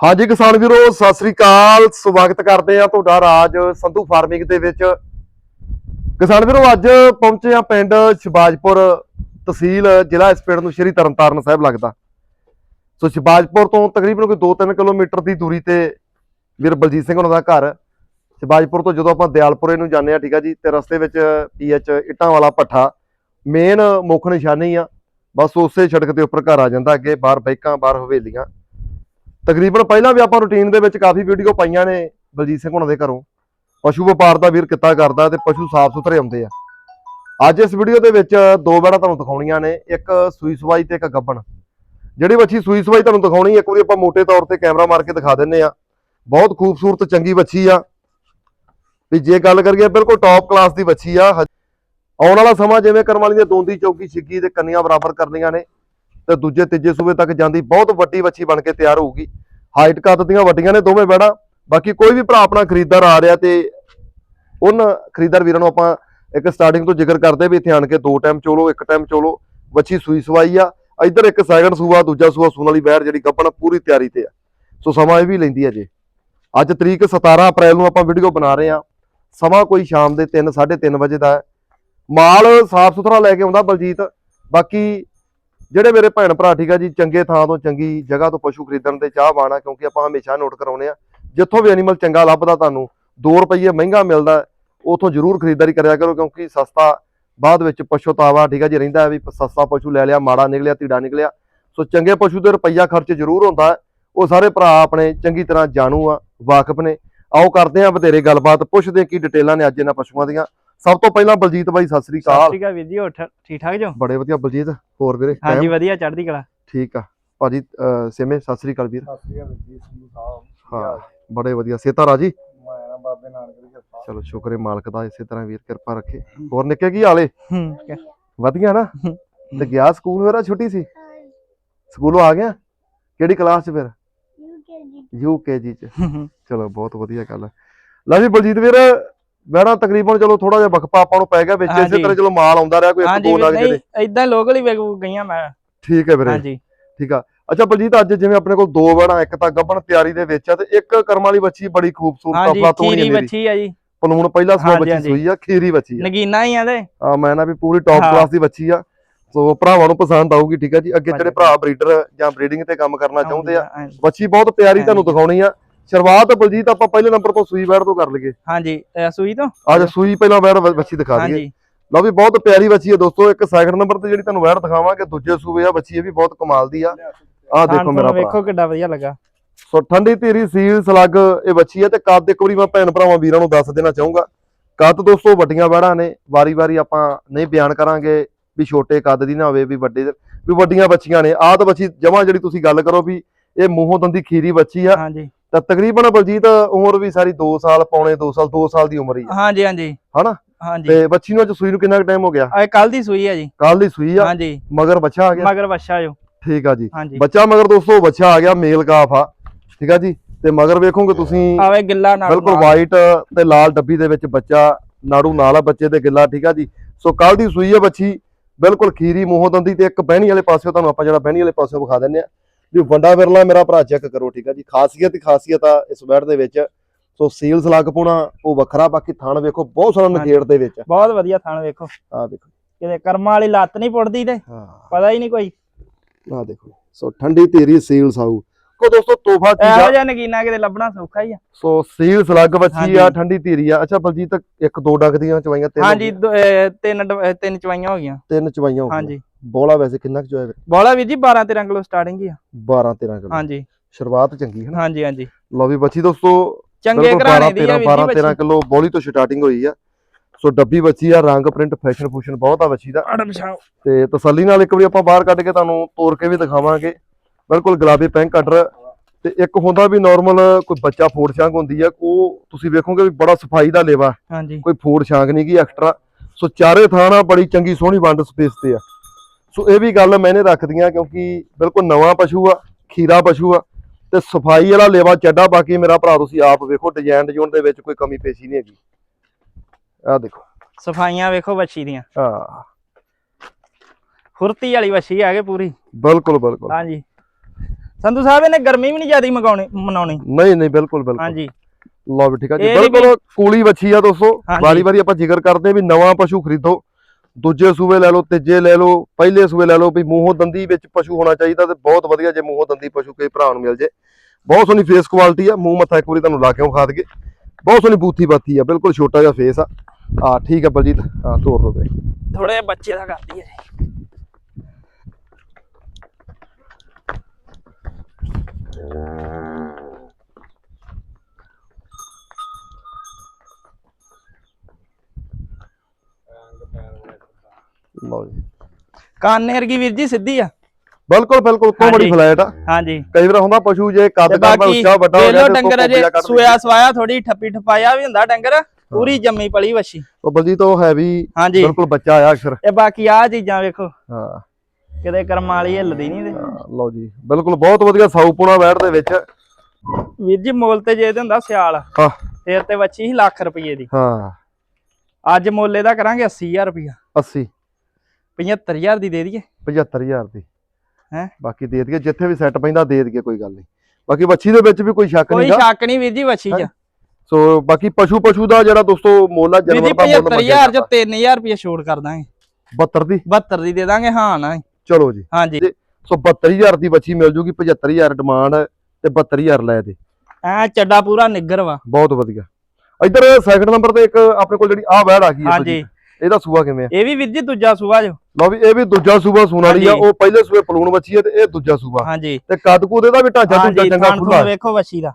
ਹਾਂਜੀ ਕਿਸਾਨ ਵੀਰੋ, ਸਤਿ ਸ੍ਰੀ ਅਕਾਲ। ਸਵਾਗਤ ਕਰਦੇ ਆ ਤੁਹਾਡਾ ਰਾਜ ਸੰਧੂ ਫਾਰਮਿੰਗ ਦੇ ਵਿੱਚ। ਕਿਸਾਨ ਵੀਰੋ, ਅੱਜ ਪਹੁੰਚੇ ਆ ਪਿੰਡ ਸ਼ਿਬਾਜਪੁਰ ਤਹਿਸੀਲ, ਜ਼ਿਲ੍ਹਾ ਇਸ ਪਿੰਡ ਨੂੰ ਸ਼੍ਰੀ ਤਰਨਤਾਰਨ ਸਾਹਿਬ ਲੱਗਦਾ। ਸੋ ਸ਼ਿਬਾਜਪੁਰ ਤੋਂ ਤਕਰੀਬਨ ਕੋਈ 2-3 ਕਿਲੋਮੀਟਰ ਦੀ ਦੂਰੀ ਤੇ ਵੀਰ ਬਲਜੀਤ ਸਿੰਘ ਉਹਨਾਂ ਦਾ ਘਰ। ਸ਼ਿਬਾਜਪੁਰ ਤੋਂ ਜਦੋਂ ਆਪਾਂ ਦਿਆਲਪੁਰੇ ਨੂੰ ਜਾਂਦੇ ਆ ਠੀਕ ਆ ਜੀ, ਤੇ ਰਸਤੇ ਵਿੱਚ ਪੀਐਚ ਇੱਟਾਂ ਵਾਲਾ ਭੱਠਾ ਮੇਨ ਮੁੱਖ ਨਿਸ਼ਾਨੀ ਆ। ਬਸ ਉਸੇ ਸੜਕ ਦੇ ਉੱਪਰ ਘਰ ਆ ਜਾਂਦਾ, ਅੱਗੇ ਬਾਹਰ ਬਾਈਕਾਂ, ਬਾਹਰ ਹਵੇਲੀਆਂ। ਤਕਰੀਬਨ ਪਹਿਲਾਂ ਵੀ ਆਪਾਂ ਰੁਟੀਨ ਦੇ ਵਿੱਚ ਕਾਫੀ ਵੀਡੀਓ ਪਾਈਆਂ ਨੇ ਬਲਜੀਤ ਸਿੰਘ ਹੁਣਾਂ ਦੇ ਘਰੋਂ। ਪਸ਼ੂ ਵਪਾਰ ਦਾ ਵੀਰ ਕਿੱਤਾ ਕਰਦਾ ਤੇ ਪਸ਼ੂ ਸਾਫ਼ ਸੁਥਰੇ ਆਉਂਦੇ ਆ। ਅੱਜ ਇਸ ਵੀਡੀਓ ਦੇ ਵਿੱਚ ਦੋ ਬੈੜਾਂ ਤੁਹਾਨੂੰ ਦਿਖਾਉਣੀਆਂ ਨੇ, ਇੱਕ ਸੂਈ ਸਵਾਈ ਤੇ ਇੱਕ ਗੱਬਣ। ਜਿਹੜੀ ਵੱਛੀ ਸੂਈ ਸਵਾਈ ਤੁਹਾਨੂੰ ਦਿਖਾਉਣੀ ਇੱਕ ਵਾਰੀ ਆਪਾਂ ਮੋٹے ਤੌਰ ਤੇ ਕੈਮਰਾ ਮਾਰ ਕੇ ਦਿਖਾ ਦਿੰਨੇ ਆ ਬਹੁਤ ਖੂਬਸੂਰਤ ਚੰਗੀ ਵੱਛੀ ਆ। ਵੀ ਜੇ ਗੱਲ ਕਰੀਏ ਬਿਲਕੁਲ ਟੌਪ ਕਲਾਸ ਦੀ ਵੱਛੀ ਆ। ਆਉਣ ਵਾਲਾ ਸਮਾਂ ਜਿਵੇਂ ਕਰਮ ਵਾਲੀ ਦੋਂਦੀ ਚੌਕੀ ਛਿੱਗੀ ਤੇ ਕੰਨੀਆਂ ਬਰਾਬਰ ਕਰਨੀਆਂ ਨੇ। ਤੇ ਦੂਜੇ ਤੀਜੇ ਸੂਬੇ ਤੱਕ ਜਾਂਦੀ ਬਹੁਤ ਵੱਡੀ ਵੱਛੀ ਬਣ ਕੇ ਤਿਆਰ ਹੋਊਗੀ। ਹਾਈਟ ਕੱਦ ਦੀਆਂ ਵੱਡੀਆਂ ਨੇ ਦੋਵੇਂ ਬੈੜਾਂ। ਬਾਕੀ ਕੋਈ ਵੀ ਭਰਾ ਆਪਣਾ ਖਰੀਦਦਾਰ ਆ ਰਿਹਾ ਤੇ ਉਹਨਾਂ ਖਰੀਦਦਾਰ ਵੀਰਾਂ ਨੂੰ ਆਪਾਂ ਇੱਕ ਸਟਾਰਟਿੰਗ ਤੋਂ ਜ਼ਿਕਰ ਕਰਦੇ ਵੀ ਇੱਥੇ ਆਣ ਕੇ ਦੋ ਟਾਈਮ ਚੋਲੋ, ਇੱਕ ਟਾਈਮ ਚੋਲੋ। ਵੱਛੀ ਸੂਈ ਸਵਾਈ ਆ। ਇੱਧਰ ਇੱਕ ਸੈਕਿੰਡ ਸੂਆ, ਦੂਜਾ ਸੂਆ ਸੂਣ ਵਾਲੀ ਬੈੜ ਜਿਹੜੀ ਗੱਪਣ ਪੂਰੀ ਤਿਆਰੀ ਤੇ ਆ। ਸੋ ਸਮਾਂ ਇਹ ਵੀ ਲੈਂਦੀ ਹੈ ਜੇ। ਅੱਜ ਤਰੀਕ 17 ਅਪ੍ਰੈਲ ਨੂੰ ਆਪਾਂ ਵੀਡੀਓ ਬਣਾ ਰਹੇ ਆ ਸਮਾਂ ਕੋਈ ਸ਼ਾਮ ਦੇ 3 3:30 ਵਜੇ ਦਾ ਮਾਲ ਸਾਫ਼ ਸੁਥਰਾ ਲੈ ਕੇ ਆਉਂਦਾ ਬਲਜੀਤ। ਬਾਕੀ ਜਿਹੜੇ ਮੇਰੇ ਭੈਣ ਭਰਾ ਠੀਕ ਆ ਜੀ, ਚੰਗੇ ਥਾਂ ਤੋਂ ਚੰਗੀ ਜਗ੍ਹਾ ਤੋਂ ਪਸ਼ੂ ਖਰੀਦਣ ਦੇ ਚਾਹ ਬਾਣਾ, ਕਿਉਂਕਿ ਆਪਾਂ ਹਮੇਸ਼ਾ ਨੋਟ ਕਰਾਉਨੇ ਆ, ਜਿੱਥੋਂ ਵੀ ਐਨੀਮਲ ਚੰਗਾ ਲੱਭਦਾ ਤੁਹਾਨੂੰ 2 ਰੁਪਏ ਮਹਿੰਗਾ ਮਿਲਦਾ, ਉਥੋਂ ਜ਼ਰੂਰ ਖਰੀਦਦਾਰੀ ਕਰਿਆ ਕਰੋ, ਕਿਉਂਕਿ ਸਸਤਾ ਬਾਅਦ ਵਿੱਚ ਪਛਤਾਵਾ ਠੀਕ ਆ ਜੀ, ਰਹਿੰਦਾ ਵੀ ਸਸਤਾ ਪਸ਼ੂ ਲੈ ਲਿਆ, ਮਾੜਾ ਨਿਕਲਿਆ ਧੀੜਾ ਨਿਕਲਿਆ। ਸੋ ਚੰਗੇ ਪਸ਼ੂ ਤੇ ਰੁਪਈਆ ਖਰਚ ਜ਼ਰੂਰ ਹੁੰਦਾ, ਉਹ ਸਾਰੇ ਭਰਾ ਆਪਣੇ ਚੰਗੀ ਤਰ੍ਹਾਂ ਜਾਣੂ ਆ, ਵਾਕਿਫ ਨੇ। ਆਓ ਕਰਦੇ ਆ ਬਥੇਰੇ ਗੱਲਬਾਤ, ਪੁੱਛਦੇ ਕੀ ਡਿਟੇਲਾਂ ਨੇ ਅੱਜ ਇਹਨਾਂ ਪਸ਼ੂਆਂ ਦੀਆਂ। ਸਭ ਤੋਂ ਪਹਿਲਾਂ ਬਲਜੀਤ ਬਾਈ ਸਤਿ ਸ੍ਰੀ ਸਤਿ ਅਕਾਲ ਸ਼੍ਰੀ ਅਕਾਲ ਵੀਰ ਜੀ ਹੋਰ ਠੀਕ ਠਾਕ ਜੋ? ਬੜੇ ਵਧੀਆ ਬਲਜੀਤ ਹੋਰ ਵੀਰੇ ਹਾਂਜੀ? ਵਧੀਆ ਚੜ੍ਹਦੀ ਕਲਾ। ਠੀਕ ਆ। ਭਾਜੀ ਸਿਮੇ ਸਤਿ ਸ੍ਰੀ ਅਕਾਲ ਵੀਰ। ਸਤਿ ਸ਼੍ਰੀ ਅਕਾਲ ਜੀ ਸੰਧੂ ਸਾਹਿਬ ਹਾਂ ਬੜੇ ਵਧੀਆ। ਸੇਤਾ ਰਾਜੀ? ਮੈਂ ਨਾ ਬਾਬੇ ਨਾਨਕ ਦੀ ਕਿਰਪਾ। ਚਲੋ ਸ਼ੁਕਰ ਹੈ ਮਾਲਕ ਦਾ ਇਸੇ ਤਰ੍ਹਾਂ ਵੀਰ ਕਿਰਪਾ ਰੱਖੇ। ਹੋਰ ਨਿੱਕੇ ਕੀ ਹਾਲੇ ਵਧੀਆ ਨਾ? ਤੇ ਗਿਆ ਸਕੂਲ ਮੇਰਾ ਛੁੱਟੀ ਸੀ? ਸਕੂਲੋਂ ਆ ਗਿਆ? ਕਿਹੜੀ ਕਲਾਸ 'ਚ ਫਿਰ? ਯੂਕੇਜੀ 'ਚ। ਹੂੰ। ਚਲੋ ਬਹੁਤ ਵਧੀਆ ਗੱਲ ਹੈ ਲੈ ਜੀ ਬਲਜੀਤ ਵੀਰ ਬੈਣਾ ਤਕਰੀਬਨ ਚਲੋ ਥੋੜਾ ਜਿਹਾ ਵਕਫਾ ਆਪਾਂ ਨੂੰ ਪੈ ਗਿਆ ਵਿੱਚ ਇਸੇ। ਤਰ੍ਹਾਂ ਚਲੋ ਮਾਲ ਆਉਂਦਾ ਰਿਹਾ ਕੋਈ ਇੱਕ ਦੋ ਲੱਗ ਜਿਹੜੇ। ਨਹੀਂ ਇਦਾਂ ਲੋਕਲ ਹੀ ਵੇਗ ਗਈਆਂ ਮੈਂ। ਠੀਕ ਹੈ ਵੀਰੇ। ਹਾਂਜੀ। ਠੀਕ ਆ। ਅੱਛਾ ਬਲਜੀਤ ਅੱਜ ਜਿਵੇਂ ਆਪਣੇ ਕੋਲ ਦੋ ਬੈਣਾ ਇੱਕ ਤਾਂ ਗੱਬਣ ਤਿਆਰੀ ਦੇ ਵਿੱਚ ਆ ਤੇ ਇੱਕ ਕਰਮ ਵਾਲੀ ਬੱਚੀ ਬੜੀ ਖੂਬਸੂਰਤ ਤੋਣੀ ਖੀਰੀ ਮੇਰੀ ਬੱਚੀ ਆ ਜੀ। ਪਲੂਣ ਪਹਿਲਾ ਹਾਂਜੀ, ਬੱਚੀ। ਸੂਈ ਆ ਖੀਰੀ ਬੱਚੀ ਆ। ਨਗੀਨਾ ਹੀ ਆ ਤੇ ਆ ਮੈਂ ਨਾ ਵੀ ਪੂਰੀ ਟੌਪ। ਕਲਾਸ ਦੀ ਬੱਚੀ ਆ। ਸੋ ਭਰਾਵਾਂ ਨੂੰ ਪਸੰਦ ਆਊਗੀ ਠੀਕ ਆ ਜੀ। ਅੱਗੇ ਜਿਹੜੇ। ਭਰਾ ਬਰੀਡਰ ਜਾਂ ਬਰੀਡਿੰਗ ਤੇ ਕੰਮ ਕਰਨਾ ਚਾਹੁੰਦੇ ਆ। ਬੱਚੀ ਬਹੁਤ ਪਿਆਰੀ ਤੁਹਾਨੂੰ। ਦਿਖਾਉਣੀ ਆ। ਸ਼ੁਰੂਆਤ ਬਲਜੀਤ ਆਪਾਂ ਪਹਿਲੇ ਨੰਬਰ ਤੋਂ ਸੂਈ ਬੈੜ ਤੋਂ ਕਰ ਲਈਏ। ਹਾਂਜੀ ਸੂਈ ਤੋਂ? ਅੱਜ ਸੂਈ ਪਹਿਲਾਂ ਬ- ਬੱਚੀ ਦਿਖਾ ਦਈਏ। ਹਾਂਜੀ। ਲਓ ਵੀ ਬਹੁਤ ਪਿਆਰੀ ਬੱਚੀ ਹੈ ਦੋਸਤੋ ਇੱਕ ਸੈਕਿੰਡ ਨੰਬਰ ਤੇ ਜਿਹੜੀ ਤੁਹਾਨੂੰ ਬੈੜ ਦਿਖਾਵਾਂਗੇ ਦੂਜੇ ਸੂਬੇ ਆ ਬੱਚੀ ਇਹ ਵੀ ਬਹੁਤ ਕਮਾਲ ਦੀ ਆ। ਆਹ ਦੇਖੋ ਮੇਰਾ ਭਰਾ। ਵੇਖੋ ਕਿੱਡਾ ਵਧੀਆ ਲੱਗਾ। ਸੋ ਠੰਡੀ ਧੀਰੀ ਸੀਲ ਸਲੱਗ ਇਹ ਬੱਚੀ ਹੈ ਤੇ ਕੱਦ ਇੱਕ ਵਾਰੀ ਮੈਂ ਭੈਣ ਭਰਾਵਾਂ ਵੀਰਾਂ ਨੂੰ ਦੱਸ ਦੇਣਾ ਚਾਹੂੰਗਾ। ਕੱਦ ਦੋਸਤੋ ਵੱਡੀਆਂ ਬੈੜਾਂ ਨੇ ਵਾਰੀ-ਵਾਰੀ ਆਪਾਂ ਨਹੀਂ ਬਿਆਨ ਕਰਾਂਗੇ ਵੀ ਛੋਟੇ ਕੱਦ ਦੀ ਨਾ ਹੋਵੇ ਵੀ ਵੱਡੇ ਵੀ ਵੱਡੀਆਂ ਬੱਚੀਆਂ ਨੇ। ਆਹ ਤਾਂ ਬੱਚੀ ਜਮਾ ਜਿਹੜੀ ਤੁਸੀਂ ਗੱਲ ਕਰੋ ਵੀ ਇਹ ਮੂੰਹੋਂ ਦੰਦੀ ਖੀਰੀ ਬੱਚੀ ਆ। ਹਾਂਜੀ। ਤਾਂ ਤਕਰੀਬਨ ਬਲਜੀਤ ਉਮਰ ਵੀ ਸਾਰੀ 2 ਸਾਲ ਪੌਣੇ 2 ਸਾਲ 2 ਸਾਲ ਦੀ ਉਮਰ ਹੀ ਆ। ਹਾਂਜੀ ਹਾਂਜੀ। ਹਨਾ? ਹਾਂਜੀ। ਤੇ ਬੱਚੀ ਨੂੰ ਅੱਜ ਸੂਈ ਨੂੰ ਕਿੰਨਾ ਟਾਈਮ ਹੋ ਗਿਆ? ਇਹ ਕੱਲ ਦੀ ਸੂਈ ਆ ਜੀ। ਕੱਲ ਦੀ ਸੂਈ ਆ। ਹਾਂਜੀ। ਮਗਰ ਬੱਚਾ ਆ ਗਿਆ। ਮਗਰ ਬੱਛਾ ਜੋ। ਠੀਕ ਆ ਜੀ। ਬੱਚਾ ਮਗਰ ਦੋਸਤੋ ਬੱਚਾ ਆ ਗਿਆ ਮੇਲ ਕਾਫ ਆ। ਠੀਕ ਆ ਜੀ? ਤੇ ਮਗਰ ਵੇਖੋਗੇ ਤੁਸੀਂ ਆਵੇ ਗਿੱਲਾ ਨਾਲ ਬਿਲਕੁਲ ਵਾਈਟ ਤੇ ਲਾਲ ਡੱਬੀ ਦੇ ਵਿੱਚ ਬੱਚਾ ਨਾੜੂ ਨਾਲ ਆ ਬੱਚੇ ਦੇ ਗਿੱਲਾ ਠੀਕ ਆ ਜੀ? ਸੋ ਕੱਲ ਦੀ ਸੂਈ ਆ ਬੱਚੀ ਬਿਲਕੁਲ ਖੀਰੀ ਮੂੰਹੋਂ ਦੰਦੀ ਤੇ ਇੱਕ ਬਹਿਣੀ ਵਾਲੇ ਪਾਸਿਓਂ ਤੁਹਾਨੂੰ ਆਪਾਂ ਜਿਹੜਾ ਬਹਿਣੀ ਵਾਲੇ ਪਾਸਿਓਂ ਵਿਖਾ ਦਿੰਨੇ ਆ। ਵੀ ਵੰਡਾ ਵਿਰਲਾ ਮੇਰਾ ਭਰਾ ਚੈੱਕ ਕਰੋ ਠੀਕ ਆ ਜੀ। ਖਾਸੀਅਤ ਹੀ ਖਾਸੀਅਤ ਆ ਇਸ ਬੈਡ ਦੇ ਵਿੱਚ। ਸੋ ਸੀਲਸ ਲੱਗ ਪਾਉਣਾ ਉਹ ਵੱਖਰਾ ਬਾਕੀ ਥਣ ਵੇਖੋ ਬਹੁਤ ਸੋਹਣਾ। ਨਖੇੜ ਦੇ ਵਿੱਚ। ਬਹੁਤ ਵਧੀਆ ਥਾਣ ਵੇਖੋ। ਆ ਵੇਖੋ। ਕਿਤੇ ਕਰਮਾਂ ਵਾਲੀ ਲੱਤ ਨਹੀਂ ਪੁੱਟਦੀ ਤੇ ਪਤਾ ਹੀ ਨਹੀਂ ਕੋਈ। ਆ ਦੇਖੋ ਸੋ ਠੰਡੀ ਧੀਰੀ ਸੀਲਸ ਆਊ। ਕੋ ਦੋਸਤੋ ਤੋਹਫਾ ਆ? ਇਹੋ ਜਿਹਾ ਨਗੀਨਾ ਕਿਤੇ ਲੱਭਣਾ ਸੌਖਾ ਹੀ ਆ। ਸੋ ਸੀਲ ਸਲੱਗ ਬੱਚੀ ਆ। ਠੰਡੀ ਧੀਰੀ ਆ। ਅੱਛਾ ਬਲਜੀਤ ਇੱਕ ਦੋ ਡੱਕ ਦੀਆਂ ਚਵਾਈਆਂ ਤਿੰਨ ਹਾਂਜੀ ਤਿੰਨ ਤਿੰਨ ਚਵਾਈਆਂ ਹੋ ਗਈਆਂ। ਤਿੰਨ ਚਵਾਈਆਂ ਹੋ ਗਈਆਂ। ਹਾਂਜੀ। ਬੋਲਾ ਵੈਸੇ ਕਿੰਨਾ ਕੁ ਚੋਇਆ? ਬੋਲਾ ਵੀਰ ਜੀ 12 13 ਕਿਲੋ ਸਟਾਰਟਿੰਗ ਹੀ ਆ। 12 13 ਕਿਲੋ। ਹਾਂਜੀ। ਸ਼ੁਰੂਆਤ ਚੰਗੀ ਹੈ ਨਾ? ਹਾਂਜੀ ਹਾਂਜੀ। ਲਓ ਵੀ ਬੱਚੀ ਦੋਸਤੋ ਚੰਗੇ ਘਰਾਣੇ ਦੀ 13 ਆ ਵੀਰ 12 ਜੀ 13 ਬੱਚੀ। ਕਿਲੋ ਬੋਲੀ ਤੋਂ ਸਟਾਰਟਿੰਗ ਹੋਈ ਆ। ਸੋ ਡੱਬੀ ਬੱਚੀ ਆ ਰੰਗ ਪ੍ਰਿੰਟ ਫੈਸ਼ਨ ਫੂਸ਼ਨ ਬਹੁਤ ਆ ਬੱਚੀ ਦਾ। ਤੇ ਤਸੱਲੀ ਨਾਲ ਇੱਕ ਵਾਰੀ ਆਪਾਂ ਬਾਹਰ ਕੱਢ ਕੇ ਤੁਹਾਨੂੰ ਤੋੜ ਕੇ ਵੀ ਦਿਖਾਵਾਂਗੇ। ਬਿਲਕੁਲ ਗੁਲਾਬੀ ਪੈਂਕ ਕਟਰ ਤੇ ਇੱਕ ਹੁੰਦਾ ਵੀ ਨਾਰਮਲ ਕੋਈ ਬੱਚਾ ਫੋੜ ਛਾਂਗ ਹੁੰਦੀ ਆ ਉਹ ਤੁਸੀਂ ਵੇਖੋਗੇ ਵੀ ਬੜਾ ਸਫ਼ਾਈ ਦਾ ਲੇਵਾ। ਹਾਂਜੀ। ਕੋਈ ਫੋੜ ਛਾਂਗ ਨਹੀਂ ਗੀ ਐਕਸਟਰਾ ਸੋ ਚਾਰੇ ਥਾਣਾ ਬੜੀ ਚੰਗੀ ਸੋਹਣੀ ਵੰਡ ਸਪੇਸ ਤੇ ਆ। ਸੋ ਇਹ ਵੀ ਗੱਲ ਮੈਨੇ ਰੱਖਦੀਆਂ ਕਿਉਂਕਿ ਬਿਲਕੁਲ ਨਵਾਂ ਪਸ਼ੂ ਆ ਖੀਰਾ ਪਸ਼ੂ ਆ ਤੇ ਸਫ਼ਾਈ ਵਾਲਾ ਲੇਵਾ ਚੱਡਾ ਬਾਕੀ ਮੇਰਾ ਭਰਾ ਤੁਸੀਂ ਆਪ ਵੇਖੋ ਡਿਜ਼ਾਈਨ ਡਿਜ਼ਾਈਨ ਦੇ ਵਿੱਚ ਕੋਈ ਕਮੀ ਪੇਸ਼ੀ ਨਹੀਂ ਹੈਗੀ। ਆਹ ਦੇਖੋ। ਸਫਾਈਆਂ ਵੇਖੋ ਬੱਚੀ ਦੀਆਂ। ਹਾਂ। ਫੁਰਤੀ ਵਾਲੀ ਬੱਚੀ ਆ ਗਈ ਪੂਰੀ। ਬਿਲਕੁਲ ਬਿਲਕੁਲ। ਹਾਂਜੀ। ਸੰਧੂ ਸਾਹਿਬ ਇਹਨੇ ਗਰਮੀ ਵੀ ਨਹੀਂ ਜਿਆਦੀ ਮਗਾਉਣੀ ਮਨਾਉਣੀ। ਨਹੀਂ ਨਹੀਂ ਬਿਲਕੁਲ ਬਿਲਕੁਲ। ਹਾਂਜੀ। ਲਓ ਵੀ ਠੀਕ ਆ ਜੀ। ਬਿਲਕੁਲ ਕੂਲੀ ਵੱਛੀ ਆ ਦੋਸਤੋ। ਵਾਰੀ ਵਾਰੀ ਆਪਾਂ ਜ਼ਿਕਰ ਕਰਦੇ ਆ ਵੀ ਨਵਾਂ ਪਸ਼ੂ ਖਰੀਦੋ। ਦੂਜੇ ਸੂਬੇ ਲੈ ਲਓ, ਤੀਜੇ ਲੈ ਲਓ, ਪਹਿਲੇ ਸੂਬੇ ਲੈ ਲਓ ਵੀ ਮੂੰਹੋਂ ਦੰਦੀ ਵਿੱਚ ਪਸ਼ੂ ਹੋਣਾ ਚਾਹੀਦਾ ਤੇ ਬਹੁਤ ਵਧੀਆ ਜੇ ਮੂੰਹੋਂ ਦੰਦੀ ਪਸ਼ੂ ਕੋਈ ਭਰਾ ਨੂੰ ਮਿਲ ਜੇ। ਬਹੁਤ ਸੋਹਣੀ ਫੇਸ ਕੁਆਲਿਟੀ ਆ, ਮੂੰਹ ਮੱਥਾ ਇੱਕ ਵਾਰੀ ਤੁਹਾਨੂੰ ਲਾ ਕੇ ਵਿਖਾ ਦਈਏ ਬਹੁਤ ਸੋਹਣੀ ਬੂਥੀ ਬਾਤੀ ਆ, ਬਿਲਕੁਲ ਛੋਟਾ ਜਿਹਾ ਫੇਸ ਆ। ਆ, ਠੀਕ ਆ ਬਲਜੀਤ ਹਾਂ ਤੋਰ ਲਓ ਤੇ ਥੋੜੇ ਜਿਹੇ ਬੱਚੇ ਦਾ ਕਰਦੀ ਹੈ ਜੀ ਲਓ ਜੀ ਕਾਨੇ ਵਰਗੀ ਵੀਰ ਜੀ ਸਿੱਧੀ ਆ। ਬਿਲਕੁਲ ਬਿਲਕੁਲ ਕੋਮੜੀ ਹਾਂਜੀ। ਫਲੈਟ ਆ। ਹਾਂਜੀ। ਕਈ ਵਾਰ ਹੁੰਦਾ ਪਸ਼ੂ ਜੇ ਕੱਦ ਤੇ ਕਰਦਾ ਉੱਚਾ ਵੱਡਾ ਹੋ ਤੇ ਡੰਗਰ ਕੱਢ ਸੂਆ ਸਵਾਇਆ ਥੋੜੀ ਠੱਪੀ ਠਪਾਇਆ ਵੀ ਹੁੰਦਾ ਡੰਗਰ ਪੂਰੀ ਜੰਮੀ ਪਲੀ ਵਛੀ। ਉਹ ਬਲਜੀਤ ਉਹ ਹੈ ਵੀ ਹਾਂਜੀ। ਬਿਲਕੁਲ ਬੱਚਾ ਆਇਆ ਅਕਸਰ। ਤੇ ਬਾਕੀ ਆ ਚੀਜ਼ਾਂ ਵੇਖੋ। ਹਾਂ। ਕਿਤੇ ਕਰਮ ਵਾਲੀ ਹਿੱਲਦੀ ਨਹੀਂ ਤੇ। ਲਓ ਜੀ ਬਿਲਕੁਲ ਬਹੁਤ ਵਧੀਆ ਸਾਊਪੁਣਾ ਵੈੜ ਦੇ ਵਿੱਚ। ਵੀਰ ਜੀ ਮੁੱਲ ਤੇ ਜੇ ਤੇ ਹੁੰਦਾ ਸਿਆਲ ਹਾਂ। ਫੇਰ ਤੇ ਵੱਛੀ ਸੀ ਲੱਖ ਰੁਪਏ ਦੀ। ਹਾਂ। ਅੱਜ ਮੁੱਲ ਇਹਦਾ ਕਰਾਂਗੇ 80000 ਰੁਪਇਆ 80 75000 ਦੀ ਦੇ ਦਈਏ। 75000 ਦੀ। ਹੈਂ? ਬਾਕੀ ਦੇ ਦਈਏ ਜਿੱਥੇ ਵੀ ਸੈੱਟ ਪੈਂਦਾ ਦੇ ਦਈਏ ਕੋਈ ਗੱਲ ਨਹੀਂ। ਬਾਕੀ ਵੱਛੀ ਦੇ ਵਿੱਚ ਵੀ ਕੋਈ ਸ਼ੱਕ ਕੋਈ ਨਹੀਂਗਾ। ਸ਼ੱਕ ਨਹੀਂ ਵੀਰ ਜੀ ਵੱਛੀ ਚ। ਸੋ ਬਾਕੀ ਪਸ਼ੂ ਪਸ਼ੂ ਦਾ ਜਿਹੜਾ ਦੋਸਤੋ ਮੁੱਲ ਆ ਵੀਰ ਜਾਨਵਰ ਜੀ ਦਾ ਮੁੱਲ 75000 ਚ 3000 ਰੁਪਏ ਛੋੜ ਕਰ ਦਾਂਗੇ। 72 ਦੀ? 72 ਦੀ ਦੇ ਦਾਂਗੇ ਹਾਂ ਨਾ। ਚਲੋ ਜੀ। ਹਾਂਜੀ। ਸੋ 72000 ਦੀ ਵੱਛੀ ਮਿਲ ਜੂਗੀ 75000 ਡਿਮਾਂਡ ਤੇ 72000 ਲੈ ਦੇ। ਐ ਚੱਡਾ ਪੂਰਾ ਨਿੱਗਰ ਵਾ। ਬਹੁਤ ਵਧੀਆ। ਇੱਧਰ ਸੈਕੰਡ ਨੰਬਰ ਤੇ ਇੱਕ ਆਪਣੇ ਕੋਲ ਜਿਹੜੀ ਆ ਵੈੜ ਆ ਗਈ ਹੈ ਹਾਂਜੀ। ਇਹਦਾ ਸੂਆ ਕਿਵੇਂ ਆ? ਇਹ ਵੀ ਵੀਰ ਜੀ ਦੂਜਾ ਸੂਆ ਜੋ। ਲਓ ਵੀ ਇਹ ਵੀ ਦੂਜਾ ਸੂਬਾ ਸੂਣ ਵਾਲੀ ਆ। ਉਹ ਪਹਿਲੇ ਸੂਬੇ ਪਲੂਣ ਵੱਛੀ ਹੈ ਤੇ ਇਹ ਦੂਜਾ ਸੂਬਾ। ਹਾਂਜੀ। ਤੇ ਕੱਦ-ਕੁਦ ਇਹਦਾ ਵੀ ਢਾਂਚਾ ਹਾਂਜੀ ਚੰਗਾ ਖੁੱਲਾ ਵੇਖੋ ਵੱਛੀ ਦਾ।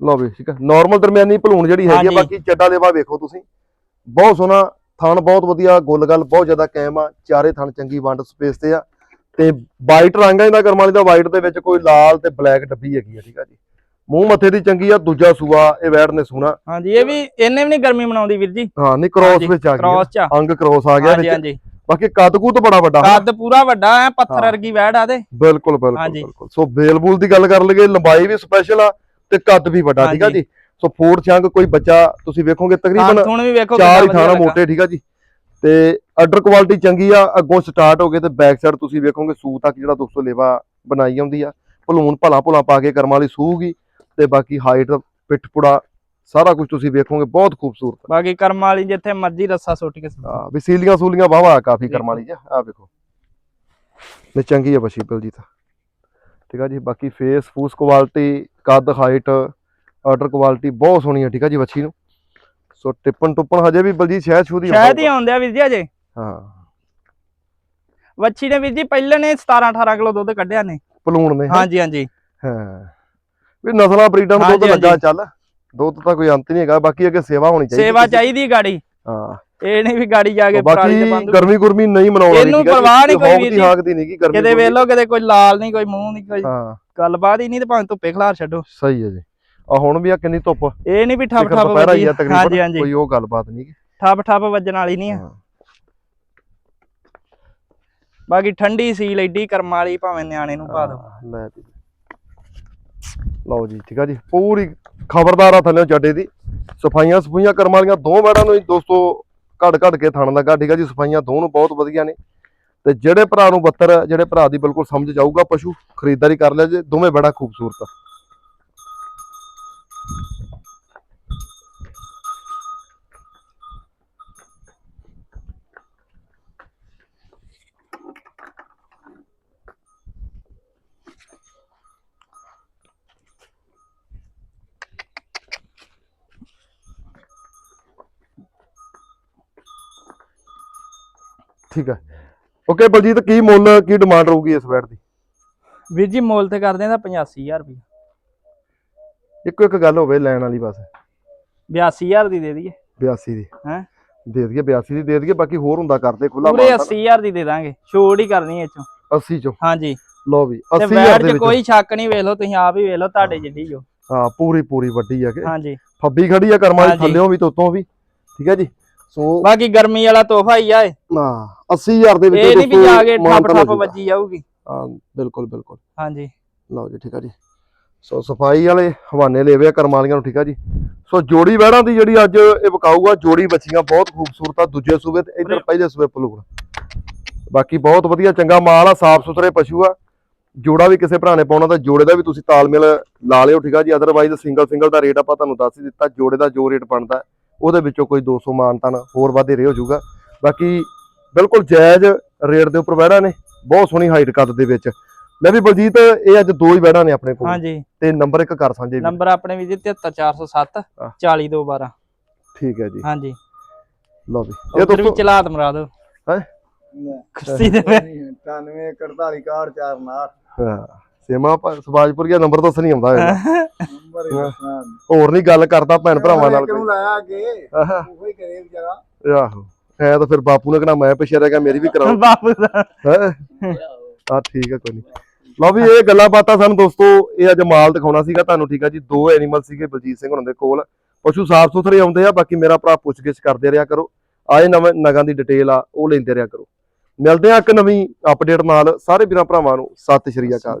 ਲਓ ਵੀ ਠੀਕ ਹੈ ਨਾਰਮਲ ਦਰਮਿਆਨੀ ਭਲੂਣ ਜਿਹੜੀ ਹੈਗੀ ਆ। ਬਾਕੀ ਚੱਡਾ ਲੇਵਾ ਵੇਖੋ ਤੁਸੀਂ। ਬਹੁਤ ਸੋਹਣਾ ਥਣ ਬਹੁਤ ਵਧੀਆ ਗੁੱਲ ਗੱਲ ਬਹੁਤ ਜ਼ਿਆਦਾ ਕਾਇਮ ਆ। ਚਾਰੇ ਥਣ ਚੰਗੀ ਵੰਡ ਸਪੇਸ ਤੇ ਆ। ਤੇ ਵਾਈਟ ਰੰਗ ਆ ਇਹਦਾ ਕਰਮ ਵਾਲੀ ਦਾ ਵਾਈਟ ਦੇ ਵਿੱਚ ਕੋਈ ਲਾਲ ਤੇ ਬਲੈਕ ਡੱਬੀ ਹੈਗੀ ਆ ਠੀਕ ਆ ਜੀ। ਮੂੰਹ ਮੱਥੇ ਦੀ ਚੰਗੀ ਆ ਦੂਜਾ ਸੂਆ ਇਹ ਵੈੜ ਨੇ ਸੋਹਣਾ ਹਾਂਜੀ ਇਹ ਵੀ ਇਹਨੇ ਵੀ ਨਹੀਂ ਗਰਮੀ ਮਨਾਉਂਦੀ ਵੀਰ ਜੀ। ਹਾਂ ਨਹੀਂ ਕ੍ਰੋਸ ਵਿੱਚ ਆ ਗਈ ਕ੍ਰਾਸ ਚ ਆ। ਅੰਗ ਕ੍ਰੋਸ ਆ ਗਿਆ ਵਿੱਚ। ਹਾਂਜੀ। ਬਾਕੀ ਕੱਦ ਕੂਦ ਬੜਾ ਵੱਡਾ। ਕੱਦ ਪੂਰਾ ਵੱਡਾ ਐ ਪੱਥਰ। ਵਰਗੀ ਵੈੜ ਆ ਤੇ। ਬਿਲਕੁਲ ਬਿਲਕੁਲ ਸੋ ਬੇਲ ਬੂਲ ਦੀ ਗੱਲ ਕਰ ਲਈਏ ਲੰਬਾਈ ਵੀ ਸਪੈਸ਼ਲ ਆ ਤੇ ਕੱਦ ਵੀ ਵੱਡਾ ਠੀਕ ਆ। ਜੀ? ਸੋ ਫੋੜ ਚੰਗ ਕੋਈ ਬੱਚਾ ਤੁਸੀਂ ਵੇਖੋਗੇ ਤਕਰੀਬਨ ਚਾਰ ਹੀ ਥਾਣਾ ਮੋਟੇ ਠੀਕ ਆ ਜੀ? ਤੇ ਆਰਡਰ ਕੁਆਲਿਟੀ ਚੰਗੀ ਆ ਅੱਗੋਂ ਸਟਾਰਟ ਹੋ ਗਏ ਤੇ ਬੈਕ ਸਾਈਡ ਤੁਸੀਂ ਵੇਖੋਗੇ ਸੂ ਤੱਕ ਜਿਹੜਾ 200 ਲੇਵਾ ਬਣਾਈ ਆਉਂਦੀ ਆ। ਭਲੂਣ ਭਲਾ ਭੁਲਾ ਪਾ ਕੇ ਕਰਮ ਵਾਲੀ ਸੂਗੀ। ਤੇ ਬਾਕੀ ਹਾਈਟ ਪਿੱਠ ਪੁੜਾ ਸਾਰਾ ਕੁਝ ਤੁਸੀਂ ਵੇਖੋਗੇ ਬਹੁਤ ਖੂਬਸੂਰਤ ਬਾਕੀ ਕਰਮ ਵਾਲੀ ਜਿੱਥੇ ਮਰਜ਼ੀ ਰੱਸਾ ਸੁੱਟ ਕੇ। ਆ ਵੀ ਸੀਲੀਆਂ ਸੂਲੀਆਂ ਵਾਹਵਾ ਆ ਕਾਫੀ ਕਰਮ ਵਾਲੀ ਚ ਆ ਵੇਖੋ। ਤੇ ਚੰਗੀ ਆ ਬਸ਼ੀ ਜੀ ਤਾਂ। ਠੀਕ ਆ ਜੀ ਬਾਕੀ ਫੇਸ ਫੂਸ ਕੁਆਲਿਟੀ ਕੱਦ ਹਾਈਟ ਆਰਡਰ ਕੁਆਲਿਟੀ ਬਹੁਤ ਸੋਹਣੀ ਆ ਠੀਕ ਆ ਜੀ ਬੱਚੀ ਨੂੰ। ਸੋ ਟਿੱਪਣ ਟੁੱਪਣ ਹਜੇ ਵੀ ਬਲਜੀ ਸ਼ਹਿਦ ਸ਼ੂਦ ਹੀ ਸ਼ਾਇਦ ਹੀ ਆਉਂਦੇ ਆ ਵੀਰ ਜੀ ਅਜੇ ਹਾਂ। ਵੱਛੀ ਨੇ ਵੀਰ ਜੀ ਪਹਿਲੇ ਨੇ 17 18 ਕਿਲੋ ਦੁੱਧ ਕੱਢਿਆ ਨੇ। ਪਲੂਣ ਨੇ ਹੈਂ? ਹਾਂਜੀ ਹਾਂਜੀ। ਹਾਂ। ਵੀ ਨਸਲਾਂ ਬਰੀਡਾਂ ਨੂੰ ਦੁੱਧ ਲੱਗਾ। ਚੱਲ। ਦੁੱਧ ਤਾਂ ਕੋਈ ਅੰਤ ਨਹੀਂ ਹੈਗਾ ਬਾਕੀ ਅੱਗੇ ਸੇਵਾ ਹੋਣੀ ਚਾਹੀਦੀ ਸੇਵਾ। ਚਾਹੀਦੀ ਗਾੜੀ। ਹਾਂ। ਇਹ ਨਹੀਂ ਵੀ ਗਾੜੀ ਜਾ ਕੇ ਪਰਾਲੀ ਤੇ ਬੰਦ ਗਰਮੀ ਗੁਰਮੀ ਨਹੀਂ ਮਨਾਉਣੀ ਇਹਨੂੰ ਪਰਵਾਹ ਨੀ ਕੋਈ ਵੀਰ ਦੀ ਜੀ। ਹਾਕ ਦੀ ਨਹੀਂਗੀ ਗਰਮੀ ਕਿਤੇ ਵੇਖ। ਲਓ ਕਿਤੇ ਕੋਈ ਲਾਲ ਨਹੀਂ ਕੋਈ ਮੂੰਹ ਨਹੀਂ ਕੋਈ ਹਾਂ। ਗੱਲਬਾਤ ਹੀ ਨਹੀਂ ਤੇ ਭਾਵੇਂ ਧੁੱਪੇ ਖਲਾਰ ਛੱਡੋ। ਸਹੀ ਹੈ ਜੀ। ਆ ਹੁਣ ਵੀ ਆ ਕਿੰਨੀ ਧੁੱਪ। ਇਹ ਨਹੀਂ ਵੀ ਠੱਪ ਠੱਪ ਵੱਜੀ। ਹਾਂਜੀ ਹਾਂਜੀ। ਕੋਈ ਉਹ ਗੱਲਬਾਤ ਨਹੀਂ ਠੱਪ ਠੱਪ ਵੱਜਣ ਵਾਲੀ ਨਹੀਂ ਆ। ਬਾਕੀ ਠੰਡੀ ਸੀਲ ਐਡੀ ਕਰਮ ਵਾਲੀ ਭਾਵੇਂ ਨਿਆਣੇ ਨੂੰ ਪਾ ਦੋ ਲੈ ਲਓ ਜੀ, ਠੀਕ ਆ ਜੀ। ਪੂਰੀ ਖਬਰਦਾਰ ਆ ਥੱਲੇ ਚੱਡੇ ਦੀ। ਸਫਾਈਆਂ ਸਫੂਈਆਂ ਕਰਮ ਵਾਲੀਆਂ ਦੋ ਮੈਡਾਂ ਨੂੰ ਦੋਸਤੋ ਘੜ ਘੜ ਕੇ ਥਣ ਲੱਗਾ, ਠੀਕ ਆ ਜੀ। ਸਫਾਈਆਂ ਦੋਨੋਂ ਬਹੁਤ ਵਧੀਆ ਨੇ। ਤੇ ਜਿਹੜੇ ਭਰਾ ਨੂੰ ਬੱਤਰ ਜਿਹੜੇ ਭਰਾ ਦੀ ਬਿਲਕੁਲ ਸਮਝ ਜਾਊਗਾ ਪਸ਼ੂ, ਖਰੀਦਦਾਰੀ ਕਰ ਲਿਆ ਜੇ, ਦੋਵੇਂ ਬੜਾ ਖੂਬਸੂਰਤ ਆ। ਠੀਕ ਹੈ ਓਕੇ ਬਲਜੀਤ ਕੀ ਮੁੱਲ ਕੀ ਡਿਮਾਂਡ ਰਹੂਗੀ ਇਸ ਬੈਟ ਦੀ? ਵੀਰ ਜੀ ਮੁੱਲ ਤੇ ਕਰਦੇ ਆ ਤਾਂ 85000 ਰੁਪਏ ਇੱਕੋ ਇੱਕ ਗੱਲ ਹੋਵੇ ਲੈਣ ਵਾਲੀ ਬਸ। 82000 ਦੀ ਦੇ ਦਈਏ। 82 ਦੀ। ਹੈਂ? ਦੇ ਦਈਏ 82 ਦੀ ਦੇ ਦਈਏ ਬਾਕੀ ਹੋਰ ਹੁੰਦਾ ਕਰਦੇ ਖੁੱਲਾ ਪੂਰੇ 80000 ਦੀ ਦੇ ਦਾਂਗੇ। ਛੋੜ ਹੀ ਕਰਨੀ ਇਹ ਚੋਂ 80 ਚੋਂ। ਹਾਂਜੀ। ਲੋ ਵੀ ਤੇ 80000 ਵੈਟ ਦੇ ਵਿੱਚ। ਕੋਈ ਸ਼ੱਕ ਨਹੀਂ ਵੇਖ ਲਓ ਤੁਸੀਂ ਆਪ ਹੀ ਵੇਖ ਲਓ ਤੁਹਾਡੇ ਜਿੱਡੀ ਜੋ। ਹਾਂ ਪੂਰੀ ਪੂਰੀ ਵੱਡੀ ਆ ਕਿ। ਹਾਂਜੀ। ਫੱਬੀ ਖੜੀ ਆ ਕਰਮਾਂ ਦੀ। ਥੱਲਿਓਂ ਵੀ ਤੇ ਉੱਤੋਂ ਵੀ। ਠੀਕ ਹੈ ਜੀ। ਸੋ ਬਾਕੀ ਗਰਮੀ ਵਾਲਾ ਤੋਹਫਾ ਹੀ ਆ ਇਹ। ਹਾਂ। 80000 ਦੇ ਵਿੱਚ ਇਹ ਨਹੀਂ ਵੀ ਜਾ ਕੇ ਠੱਪ ਠੱਪ। ਵੱਜੀ ਜਾਊਗੀ। ਹਾਂ ਬਿਲਕੁਲ ਬਿਲਕੁਲ। ਹਾਂਜੀ। ਲਓ ਜੀ ਠੀਕ ਆ ਜੀ। ਸੋ ਸਫ਼ਾਈ ਵਾਲੇ ਹਵਾਨੇ ਲੇਵੇ ਆ ਕਰਮ ਵਾਲੀਆਂ ਨੂੰ ਠੀਕ ਆ ਜੀ। ਸੋ ਜੋੜੀ ਵਹਿੜਾਂ ਦੀ ਜਿਹੜੀ ਅੱਜ ਇਹ ਵਿਕਾਊਗਾ ਜੋੜੀ ਬੱਚੀਆਂ ਬਹੁਤ ਖੂਬਸੂਰਤ ਆ ਦੂਜੇ ਸੂਬੇ ਤੇ ਇਧਰ ਪਹਿਲੇ ਸੂਬੇ ਪਲੂਣ ਬਾਕੀ ਬਹੁਤ ਵਧੀਆ ਚੰਗਾ ਮਾਲ ਆ ਸਾਫ਼ ਸੁਥਰੇ ਪਸ਼ੂ ਆ। ਜੋੜਾ ਵੀ ਕਿਸੇ ਭਰਾ ਨੇ ਪਾਉਣਾ ਤਾਂ ਜੋੜੇ ਦਾ ਵੀ ਤੁਸੀਂ ਤਾਲਮੇਲ ਲਾ ਲਿਓ ਠੀਕ ਆ ਜੀ। ਅਦਰਵਾਈਜ਼ ਸਿੰਗਲ ਸਿੰਗਲ ਦਾ ਰੇਟ ਆਪਾਂ ਤੁਹਾਨੂੰ ਦੱਸ ਹੀ ਦਿੱਤਾ ਜੋੜੇ ਦਾ ਜੋ ਰੇਟ ਬਣਦਾ ਉਹਦੇ ਵਿੱਚੋਂ ਕੋਈ 200 ਮਾਨਤਨ ਹੋਰ ਵਾਧੇ ਰੇ ਹੋ ਜਾਊਗਾ। ਬਾਕੀ ਬਿਲਕੁਲ ਜਾਇਜ਼ ਰੇਟ ਦੇ ਉੱਪਰ ਵੈੜਾਂ ਨੇ ਬਹੁਤ ਸੋਹਣੀ ਹਾਈਟ ਕੱਦ ਦੇ ਵਿੱਚ। ਲੈ ਵੀ ਬਲਜੀਤ ਇਹ ਅੱਜ ਦੋ ਹੀ ਵੈੜਾਂ ਨੇ ਆਪਣੇ ਕੋਲ। ਹਾਂਜੀ। ਤੇ ਨੰਬਰ ਇੱਕ ਕਰ ਸਾਂਝੇ ਵੀ। ਨੰਬਰ ਆਪਣੇ ਵੀ ਜੀ 73407 ਹਾਂ। 40212 ਠੀਕ ਹੈ ਜੀ। ਹਾਂਜੀ। ਲਓ ਵੀ। ਇਹ ਉਧਰ ਵੀ ਚਲਾ ਮਰਾ ਦੋ ਹੈਂ? ਕੁਸ਼ਤੀ ਦੇ ਵਿੱਚ। 98 41 61 49 ਹਾਂ। ਸੇਮਾ ਸਵਾਜਪੁਰ ਗਿਆ ਨੰਬਰ ਦੱਸ ਨਹੀਂ ਆਉਂਦਾ। ਨੰਬਰ ਹੋਰ ਨਹੀਂ ਗੱਲ ਕਰਦਾ ਭੈਣ ਭਰਾਵਾਂ ਨਾਲ ਕਿਉਂ ਲਾਇਆ ਅੱਗੇ ਉਹ ਹੀ। ਕਰੇ ਵਿਚਾਰਾ। ਆਹੋ। ਹੈ ਤਾਂ ਫਿਰ ਬਾਪੂ ਨੇ ਕਹਣਾ ਮੈਂ ਪਿੱਛੇ ਰਹਿ ਗਿਆ ਮੇਰੀ ਵੀ ਕਰਾਓ। ਬਾਪੂ ਦਾ। ਹੈ? ਆ ਠੀਕ ਹੈ ਕੋਈ ਨਹੀਂ ਲਓ ਵੀ ਇਹ ਗੱਲਾਂ ਬਾਤਾਂ ਸਾਨੂੰ ਦੋਸਤੋ ਇਹ ਅੱਜ ਮਾਲ ਦਿਖਾਉਣਾ ਸੀਗਾ ਤੁਹਾਨੂੰ ਠੀਕ ਆ ਜੀ? ਦੋ ਐਨੀਮਲ ਸੀਗੇ ਬਲਜੀਤ ਸਿੰਘ ਹੁਣਾਂ ਦੇ ਕੋਲ। ਪਸ਼ੂ ਸਾਫ਼ ਸੁਥਰੇ ਆਉਂਦੇ ਆ ਬਾਕੀ ਮੇਰਾ ਭਰਾ ਪੁੱਛਗਿੱਛ ਕਰਦੇ ਰਿਹਾ ਕਰੋ। ਆਏ ਨਵੇਂ ਨਗਾਂ ਦੀ ਡਿਟੇਲ ਆ ਉਹ ਲੈਂਦੇ ਰਿਹਾ ਕਰੋ। ਮਿਲਦੇ ਆ ਇੱਕ ਨਵੀਂ ਅਪਡੇਟ ਨਾਲ। ਸਾਰੇ ਵੀਰਾਂ ਭਰਾਵਾਂ ਨੂੰ ਸਤਿ ਸ਼੍ਰੀ ਅਕਾਲ